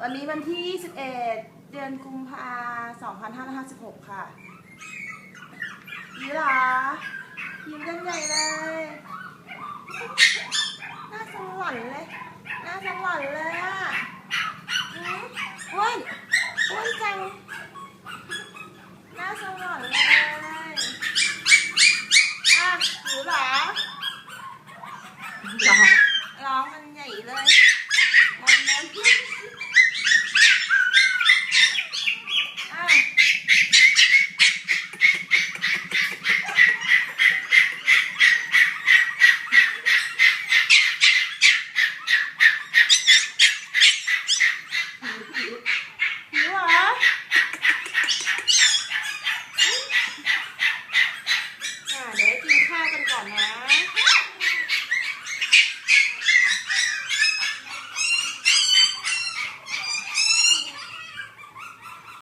วันนี้วันที่ 21 เดือนกุมภา2556 ค่ะยีหรอยิ้มกันใหญ่เลย หน้าสวรรค์เลย หน้าสวรรค์เลยอะอ้วนอ้วนจัง หน้าสวรรค์เลย อะหิวหรอร้องร้องกันใหญ่เลย